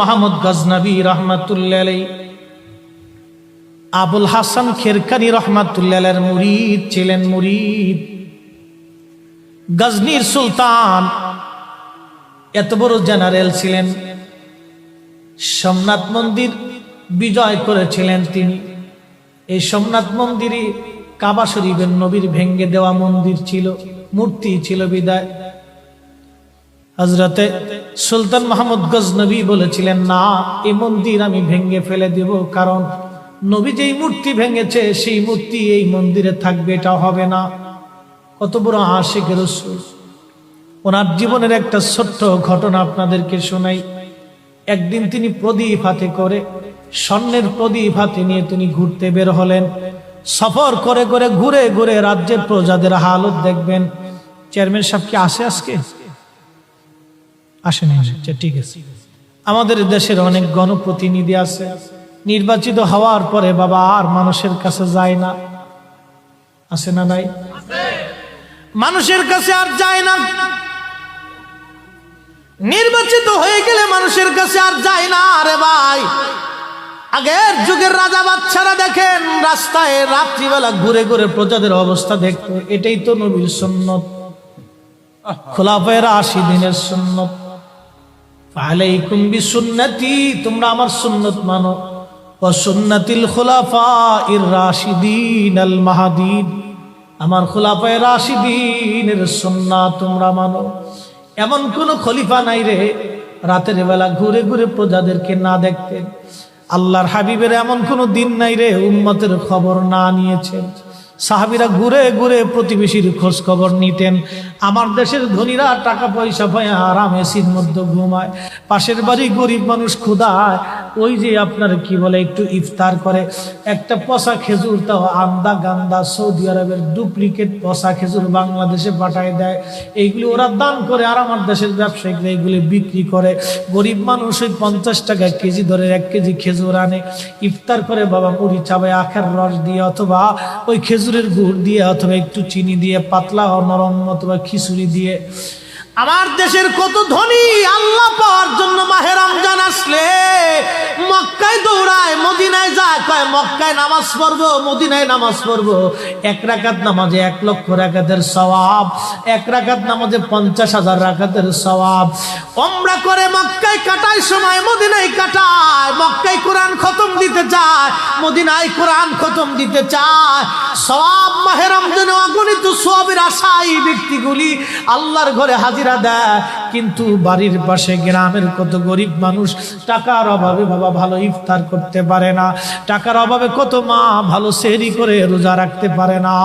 মাহমুদ গজনবী রহমাতুল্লাহ আবুল হাসান খেরকানি রহমাতুল্লাহ মুরিদ ছিলেন মুরিদ। গজনির সুলতান এত বড় জেনারেল ছিলেন। সোমনাথ মন্দির বিজয় করেছিলেন তিনি। এই সোমনাথ মন্দিরে কাবা শরীফের নবীর ভেঙ্গে দেওয়া মন্দির ছিল, মূর্তি ছিল বিদায়। হজরতে সুলতান মাহমুদ গজনবী বলেছিলেন, না, এই মন্দির আমি ভেঙে ফেলে দেব, কারণ নবী যেই মূর্তি ভেঙেছে, সেই মূর্তি এই মন্দিরে থাকবে, এটা হবে না। কত বড় আশেখ রসুল। ওনার জীবনের একটা ছোট্ট ঘটনা আপনাদেরকে শোনাই। একদিন তিনি প্রদীপ হাতে করে, স্বর্ণের প্রদীপ হাতে নিয়ে তিনি ঘুরতে বের হলেন। সফর করে করে ঘুরে ঘুরে রাজ্যের প্রজাদের হালত দেখবেন। চেয়ারম্যান সাহেব কি আসে আজকে? আসেনি। আচ্ছা ঠিক আছে। আমাদের দেশের অনেক গণপ্রতিনিধি আছে। নির্বাচিত হওয়ার পরে বাবা আর মানুষের কাছে যায় না। আসে না নাই? মানুষের কাছে আর যায় না। নির্বাচিত হয়ে গেলে মানুষের কাছে আর যায় না। আরে ভাই, আগের যুগের রাজা বাচ্চারা দেখেন, রাস্তায় রাত্রিবেলা ঘুরে ঘুরে প্রজাদের অবস্থা দেখতো। এটাই তো নবীর সুন্নত। খোলাফের আশি দিনের সুন্নত। আলাইকুম বিসুন্নতি, তোমরা আমার সুন্নত মানো। ও সুন্নতিল খোলাফা ইর রাশিদিন আল মাহাদিন, আমার খোলাফায় রাশিদিনের সুন্না তোমরা মানো। এমন কোন খলিফা নাই রে, রাতের বেলা ঘুরে ঘুরে প্রজাদেরকে না দেখতেন আল্লাহর হাবিবের এমন কোন দিন নাই রে, উম্মতের খবর না নিয়েছেন সাহাবিরা ঘুরে ঘুরে প্রতিবেশীর খোঁজ খবর নিতেন। আমার দেশের ধনীরা টাকা পয়সা পায় আরাম এসির মধ্যে ঘুমায়। পাশের বাড়ি গরিব মানুষ ক্ষুদায় ওই যে আপনার কি বলে, একটু ইফতার করে। একটা পচা খেজুর তাও আন্দা গান্দা সৌদি আরবের ডুপ্লিকেট পচা খেজুর বাংলাদেশে পাঠায় দেয়। এইগুলি ওরা দান করে আর আমার দেশের ব্যবসায়ীরা এইগুলি বিক্রি করে। গরিব মানুষ ওই পঞ্চাশ টাকা কেজি ধরে এক কেজি খেজুর আনে। ইফতার করে বাবা মুড়ি চাবায় আখের রস দিয়ে অথবা ওই খেজুরের গুড় দিয়ে অথবা একটু চিনি দিয়ে, পাতলা নরম অথবা খিচুড়ি দিয়ে। আমার দেশের কত ধনী, আল্লাহ পাওয়ার জন্য মাহে রমজান আসলে মক্কায় দৌড়ায় মদিনায় যায় কয় মক্কায় নামাজ পড়ব, মদিনায় নামাজ পড়ব। এক রাকাত নামাজে এক লক্ষ রাকাতের সওয়াব, এক রাকাত নামাজে পঞ্চাশ হাজার রাকাতের সওয়াব। ওমরা করে মক্কায় কাটায়, সময় মদিনায় কাটায়। মক্কায় কোরআন খতম দিতে চায়, মদিনায় কোরআন খতম দিতে চায়। সওয়াব মাহে রমজানে অগণিত সওয়াবের আশাই ব্যক্তিগুলি আল্লাহর ঘরে হাজিরা দেয়। কিন্তু বাড়ির পাশে গ্রামের কত গরিব মানুষ টাকার অভাবে বাবা ভালো ইফতার করতে পারে না। টাকার অভাবে কত মা ভালো সেহরি করে রোজা রাখতে পারে না।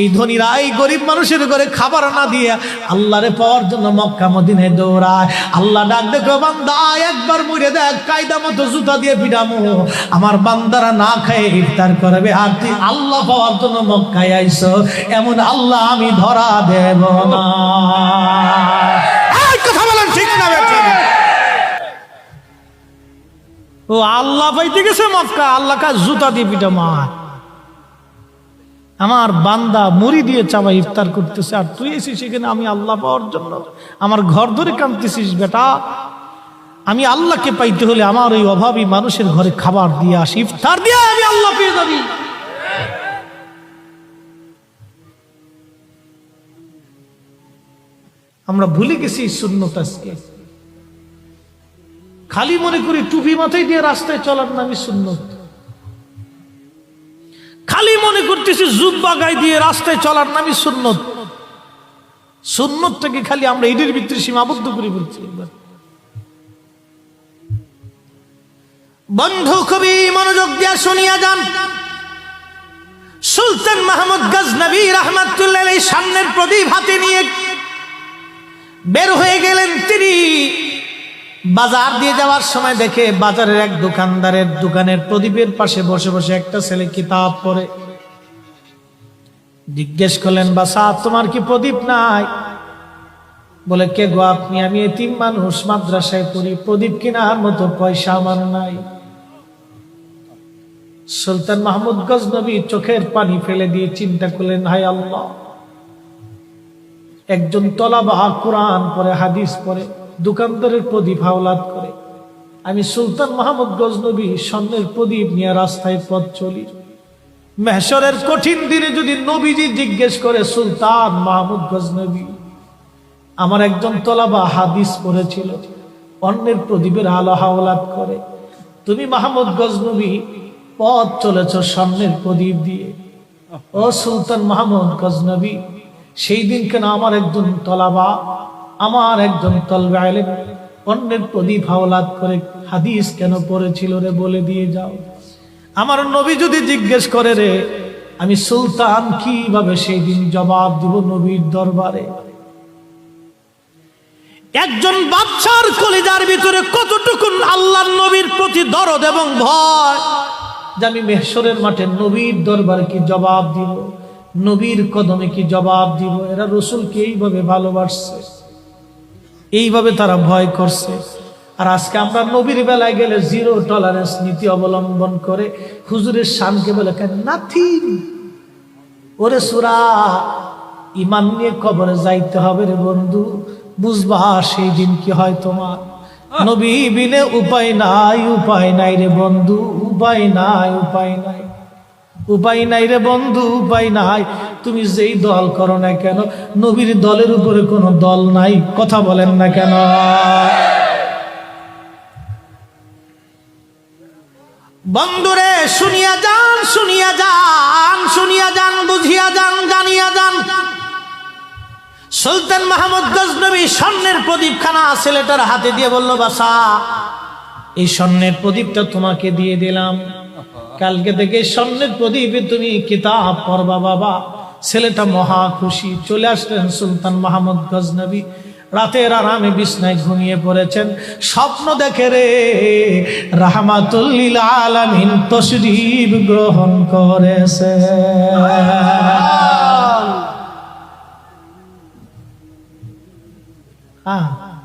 এই ধনীরা, এই গরিব মানুষের ঘরে খাবার না দিয়ে আল্লাহরে পাওয়ার জন্য মক্কা মদিনে দৌড়ায়। আল্লাহ ডাক দেখো, বান্দা, একবার মরে দেখ, কায়দা মতো জুতা দিয়ে পিডামো আমার বান্দারা না খায়, ইফতার করবে। আর তুই আল্লাহ পাওয়ার জন্য মক্কায় আইসো। এমন আল্লাহ আমি ধরা দেব না। ও আল্লাহ পাইতে গেছে মক্কা আল্লাহ কা জুতা দিয়ে পিটা মার। আমার বান্দা মুড়ি দিয়ে চাবা ইফতার করতেছে, আর তুই এসিস সেখানে আমি আল্লাহ পাওয়ার জন্য। আমার ঘর ধরে কাঁদতেছিস বেটা। আমি আল্লাহকে পাইতে হলে আমার ওই অভাবী মানুষের ঘরে খাবার দিয়ে আসি, ইফতার দিয়ে আমি আল্লাহ পেয়ে যাবি। আমরা ভুলে গেছি শূন্যতা খালি মনে করি টুপি মাথায় দিয়ে রাস্তায় চলার নামই সুন্নত। খালি মনে করতেছি জুব্বা গায়ে দিয়ে রাস্তায় চলার নামই সুন্নত। সুন্নতটাকে খালি আমরা ঈদের ভিতরে সীমাবদ্ধ করে বলছি বন্ধু খুবই মনোযোগ দিয়া শুনিয়া যান। সুলতান মাহমুদ গজনবী রহমতুল্লাহ সামনের প্রদীপ হাতে নিয়ে বের হয়ে গেলেন তিনি বাজার দিয়ে যাওয়ার সময় দেখে বাজারের এক দোকানদারের দোকানের প্রদীপের পাশে বসে বসে একটা ছেলে কিতাব পড়ে। জিজ্ঞেস করলেন বাসা তোমার কি প্রদীপ নাই? বলে, কে গো আপনি? আমি এতিম মানুষ, মাদ্রাসায় পড়ি, প্রদীপ কেনার মতো পয়সা আমার নাই। সুলতান মাহমুদ গজনবী চোখের পানি ফেলে দিয়ে চিন্তা করলেন হাই আল্লাহ! একজন তলাবাহা কোরআন পরে হাদিস পরে দোকানদারের প্রদীপ হাওলাত করে। আমি সুলতান মাহমুদ গজনবী স্বর্ণের প্রদীপ নিয়ে রাস্তায় পথ চলি। মেহসরের কঠিন দিনে যদি নবীজি জিজ্ঞেস করে, সুলতান মাহমুদ গজনবী, আমার একজন তলাবা হাদিস পড়েছিল, অন্যের প্রদীপের আলো হাওলাত করে। তুমি মাহমুদ গজনবী, পথ চলেছ স্বর্ণের প্রদীপ দিয়ে। ও সুলতান মাহমুদ গজনবী, সেই দিন কেন আমার একজন তলাবা আমার একজন তলবে অন্যের প্রদীপ হাওলাত করে হাদিস কেন পড়েছিল রে বলে দিয়ে যাও। আমার নবী যদি জিজ্ঞেস করে রে, আমি সুলতান কীভাবে সেই দিন জবাব দিব নবীর দরবারে? একজন বাচ্চার কলিজার ভিতরে কতটুকু আল্লাহ নবীর প্রতি দরদ এবং ভয়, যে আমি মেহসরের মাঠে নবীর দরবার কি জবাব দিব, নবীর কদমে কি জবাব দিব? এরা রসুলকে এইভাবে ভালোবাসছে। এইভাবে তারা ভয় করছে। আর আজকে আমরা নবীর বেলায় গেলে জিরো টলারেন্স নীতি অবলম্বন করে হুজুরের শানকে বলে নাথিং ওরে সুরা ইমান নিয়ে কবরে যাইতে হবে রে বন্ধু। বুঝবা সেই দিন কি হয় তোমার? নবী বিনে উপায় নাই উপায় নাই রে বন্ধু, উপায় নাই উপায় নাই। উপায় নাই রে বন্ধু, উপায় নাই। তুমি যেই দল করো না কেন, নবীর দলের উপরে কোনো দল নাই, কথা বলেন না কেন? বন্ধুরে, শুনিয়া যান শুনিয়া যান শুনিয়া যান, বুঝিয়া যান, জানিয়া যান। সুলতান মাহমুদ গজনবী স্বর্ণের প্রদীপখানা ছেলেটার হাতে দিয়ে বলল, বাসা, এই স্বর্ণের প্রদীপটা তোমাকে দিয়ে দিলাম। কালকে থেকে স্বর্ণের প্রদীপে তুমি কিতাব পড়বা বাবা। ছেলেটা মহা খুশি, চলে আসলেন সুলতান মাহমুদ গজনবী। রাতের আরামে বিছনায় ঘুমিয়ে পড়েছেন। স্বপ্ন দেখে রে রাহমাতুল্লিল আলামিন তশরিফ গ্রহণ করেছে।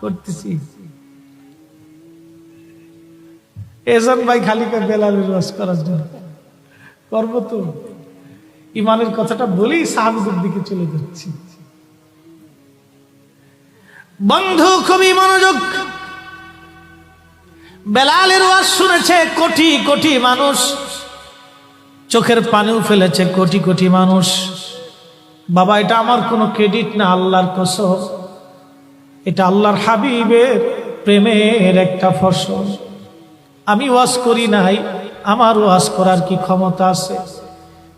করতেছি। এজন ভাই খালি বেলালের রস করার জন্য। করব তো। ইমানের কথাটা বলেই সাহাবিদের দিকে চলে যাচ্ছি। বন্ধু, খুবই মনোযোগ। বেলালের ওয়াজ শুনেছে কোটি কোটি মানুষ, চোখের পানিও ফেলেছে কোটি কোটি মানুষ। বাবা, এটা আমার কোনো ক্রেডিট না, আল্লাহর কসম। এটা আল্লাহর হাবিবের প্রেমের একটা ফসল। আমি ওয়াজ করি নাই, আমার ওয়াজ করার কি ক্ষমতা আছে?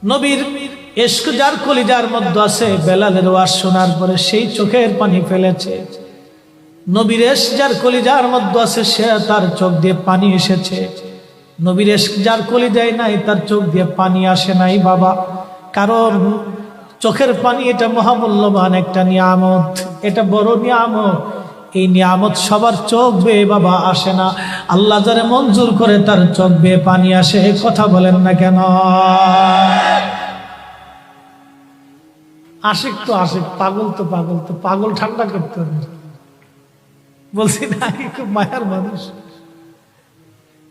নবীর এস্ক যার কলিজার মধ্যে আছে বেলালের ওয়াজ শোনার পরে সেই চোখের পানি ফেলেছে। নবীর যার কলিজার মধ্যে আছে, সে তার চোখ দিয়ে পানি এসেছে। নবীর যার কলিজায় নাই, তার চোখ দিয়ে পানি আসে নাই বাবা। কারণ চোখের পানি এটা মহামূল্যবান একটা নিয়ামত, এটা বড় নিয়ামত। এই নিয়ামত সবার চোখ বেয়ে বাবা আসে না। আল্লাহ যারে মঞ্জুর করে তার চোখ বেয়ে পানি আসে কথা বলেন না কেন? আশিক তো আশিক, পাগল তো পাগল তো পাগল ঠান্ডা করতে হবে। বলছি, না খুব মায়ার মানুষ।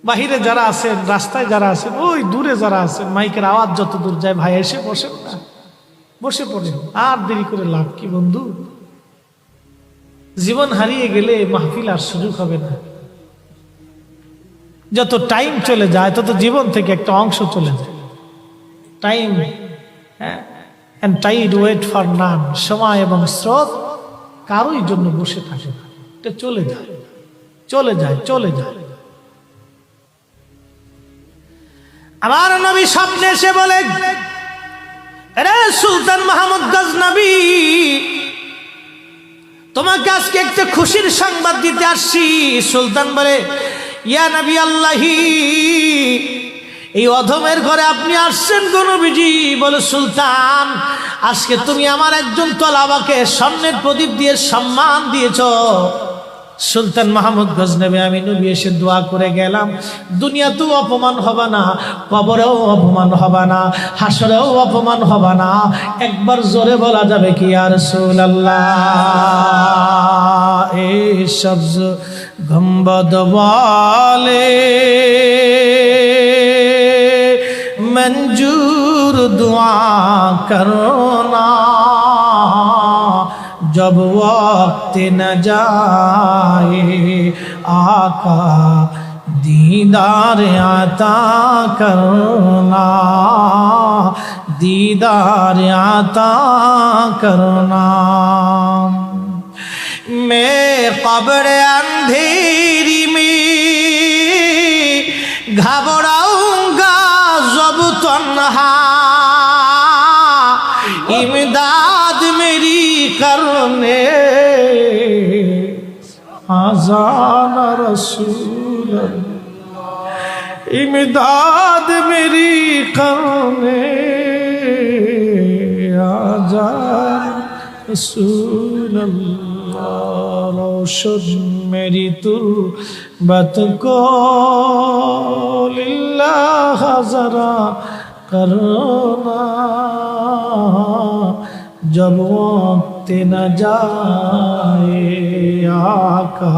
বাহিরে যারা আছেন, রাস্তায় যারা আছেন, ওই দূরে যারা আছেন, মাইকের আওয়াজ যত দূর যায়, ভাই এসে বসেন না। বসে পড়েন আর দেরি করে লাভ কি বন্ধু? জীবন হারিয়ে গেলে মাহফিল আর সুযোগ হবে না। যত টাইম চলে যায়, তত জীবন থেকে একটা অংশ চলে যায়। টাইম হ্যাঁ? টাইড ওয়েট ফর নান সময় এবং স্রোত কারোই জন্য বসে থাকে না। এটা চলে যায়। চলে যায় চলে যায়। আমার নবী স্বপ্নে এসে বলে রে সুলতান মাহমুদ গজনবী, তোমাকে আজকে একটা খুশির সংবাদ দিতে আসছি। সুলতান বলে, ইয়া নবী আল্লাহি এই অধমের ঘরে আপনি আসছেন গণবিজি বলে, সুলতান, আজকে তুমি আমার একজন তলাবাকে স্বর্ণের প্রদীপ দিয়ে সম্মান দিয়েছ। সুলতান মাহমুদ গজনবী, আমি নবী এসে দোয়া করে গেলাম। দুনিয়াতেও অপমান হবে না, কবরেও অপমান হবে না, হাসরেও অপমান হবে না। একবার জোরে বলা যাবে কি আর সুল্লাহ এই সবজ গম্বদ বলে। मंजूर दुआ करोना जब वक्त न जाए आका दीदार आता करना दीदार आता करना मैं कब्र अंधेरी में घबरा رہا۔ امداد میری کرنے۔ آزان رسول امداد میری کرنے۔ آزان رسول اللہ۔ روشن میری تربت کو۔ للہ حضرہ करना जब वक्त न जाए आका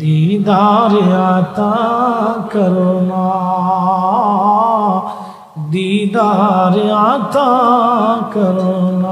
दीदार आता करना दीदार आता करना